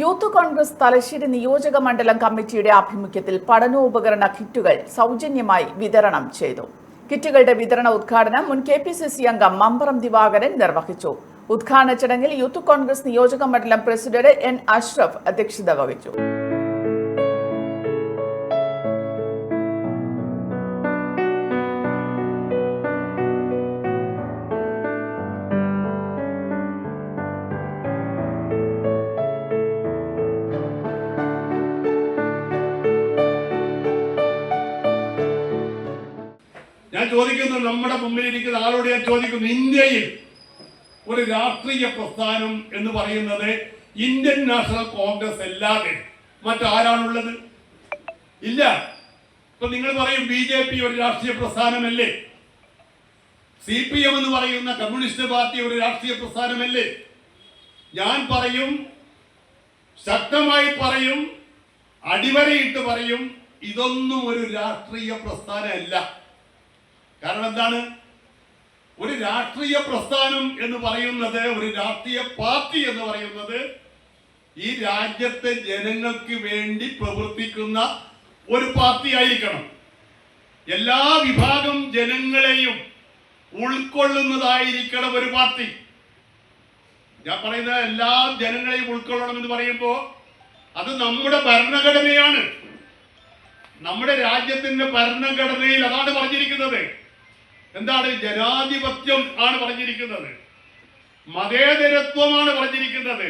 Youth Congress Thalassery നിയോജക മണ്ഡലം കമ്മിറ്റിയുടെ ആഭിമുഖ്യത്തിൽ പഠനോപകരണ കിറ്റുകൾ സൗജന്യമായി വിതരണം ചെയ്തു. കിറ്റുകളുടെ വിതരണ ഉദ്ഘാടനം മുൻ കെ പി സി സി അംഗം മമ്പറം ദിവാകരൻ നിർവഹിച്ചു. ഉദ്ഘാടന ചടങ്ങിൽ യൂത്ത് കോൺഗ്രസ് നിയോജക മണ്ഡലം പ്രസിഡന്റ് എൻ അഷ്റഫ് അധ്യക്ഷത വഹിച്ചു. ഞാൻ ചോദിക്കുന്നു നമ്മുടെ മുമ്പിലിരിക്കുന്ന ആളോട് ഞാൻ ചോദിക്കുന്നു ഇന്ത്യയിൽ ഒരു രാഷ്ട്രീയ പ്രസ്ഥാനം എന്ന് പറയുന്നത് ഇന്ത്യൻ നാഷണൽ കോൺഗ്രസ് അല്ലാതെ മറ്റാരാണുള്ളത്? ഇല്ല. ഇപ്പൊ നിങ്ങൾ പറയും ബി ജെ പി ഒരു രാഷ്ട്രീയ പ്രസ്ഥാനമല്ലേ? സി പി എം എന്ന് പറയുന്ന കമ്മ്യൂണിസ്റ്റ് പാർട്ടി ഒരു രാഷ്ട്രീയ പ്രസ്ഥാനമല്ലേ? ഞാൻ പറയും ശക്തമായി പറയും അടിവരയിട്ട് പറയും ഇതൊന്നും ഒരു രാഷ്ട്രീയ പ്രസ്ഥാനമല്ല. കാരണം എന്താണ്? ഒരു രാഷ്ട്രീയ പ്രസ്ഥാനം എന്ന് പറയുന്നത് ഒരു രാഷ്ട്രീയ പാർട്ടി എന്ന് പറയുന്നത് ഈ രാജ്യത്തെ ജനങ്ങൾക്ക് വേണ്ടി പ്രവർത്തിക്കുന്ന ഒരു പാർട്ടി ആയിരിക്കണം. എല്ലാ വിഭാഗം ജനങ്ങളെയും ഉൾക്കൊള്ളുന്നതായിരിക്കണം ഒരു പാർട്ടി. ഞാൻ പറയുന്നത് എല്ലാ ജനങ്ങളെയും ഉൾക്കൊള്ളണം എന്ന് പറയുമ്പോൾ അത് നമ്മുടെ ഭരണഘടനയാണ്. നമ്മുടെ രാജ്യത്തിന്റെ ഭരണഘടനയിൽ അതാണ് പറഞ്ഞിരിക്കുന്നത്. എന്താണ് ജനാധിപത്യം ആണ് പറഞ്ഞിരിക്കുന്നത്? മതേതരത്വമാണ് പറഞ്ഞിരിക്കുന്നത്.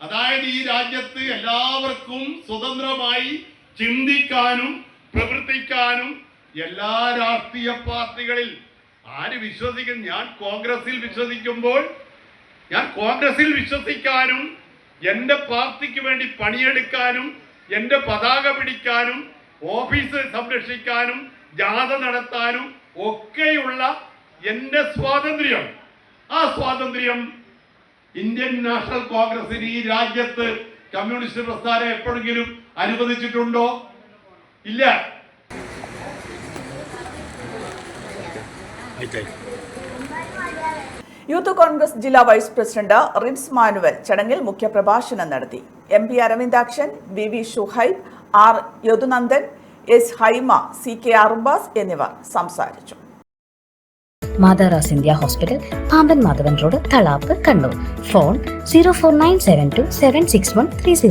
അതായത് ഈ രാജ്യത്ത് എല്ലാവർക്കും സ്വതന്ത്രമായി ചിന്തിക്കാനും പ്രവർത്തിക്കാനും എല്ലാ രാഷ്ട്രീയ പാർട്ടികളിൽ ആര് വിശ്വസിക്കും? ഞാൻ കോൺഗ്രസിൽ വിശ്വസിക്കുമ്പോൾ ഞാൻ കോൺഗ്രസിൽ വിശ്വസിക്കാനും എന്റെ പാർട്ടിക്ക് വേണ്ടി പണിയെടുക്കാനും എന്റെ പതാക പിടിക്കാനും ഓഫീസ് സംരക്ഷിക്കാനും ജാഥ നടത്താനും ഒക്കെയുള്ള എന്റെ സ്വാതന്ത്ര്യം. ആ സ്വാതന്ത്ര്യം ഇന്ത്യൻ നാഷണൽ കോൺഗ്രസിന് ഈ രാജ്യത്ത് കമ്മ്യൂണിസ്റ്റ് പ്രസ്ഥാനം എപ്പോഴെങ്കിലും അനുവദിച്ചിട്ടുണ്ടോ? ഇല്ല. യൂത്ത് കോൺഗ്രസ് ജില്ലാ വൈസ് പ്രസിഡന്റ് റിൻസ് മാനുവൽ ചടങ്ങിൽ മുഖ്യപ്രഭാഷണം നടത്തി. M P Aravindakshan V V Shuhaib R Yadunandan S. Haima C. K. Arubas എന്നിവർ സംസാരിച്ചു. മാതാറാസ് India hospital Pamban Madhavan road Thalap Kannur. Phone zero four nine seven two seven six one three zero